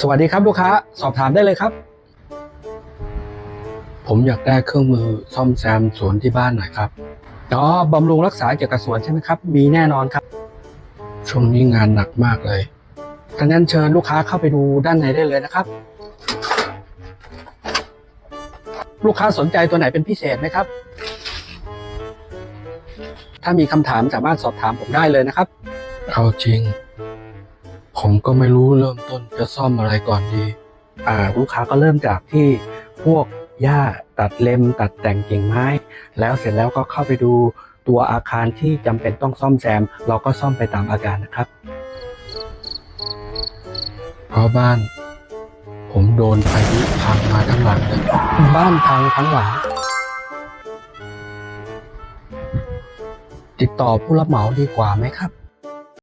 สวัสดีครับลูกค้า สอบถามได้เลยครับ ผมอยากได้เครื่องมือซ่อมแซมสวนที่บ้านหน่อยครับอ๋อบำรุงรักษาเกี่ยวกับสวนใช่ไหมครับ มีแน่นอนครับ ช่วงนี้งานหนักมากเลยถ้างั้นเชิญลูกค้าเข้าไปดูด้านในได้เลยนะครับ ลูกค้าสนใจตัวไหนเป็นพิเศษไหมครับ ถ้ามีคำถามสามารถสอบถามผมได้เลยนะครับ เอาจริง ผมก็ไม่รู้เริ่มต้นจะซ่อมอะไรก่อนดี อ่าลูกค้าก็เริ่มจากที่พวกหญ้าตัดเล็มตัดแต่งกิ่งไม้ แล้วเสร็จแล้วก็เข้าไปดูตัวอาคารที่จำเป็นต้องซ่อมแซม เราก็ซ่อมไปตามอาการนะครับ เพราะบ้าน ผมโดนพายุพังมาทั้งหลังเลยบ้านพังทั้งหลังติดต่อผู้รับเหมาดีกว่าไหมครับ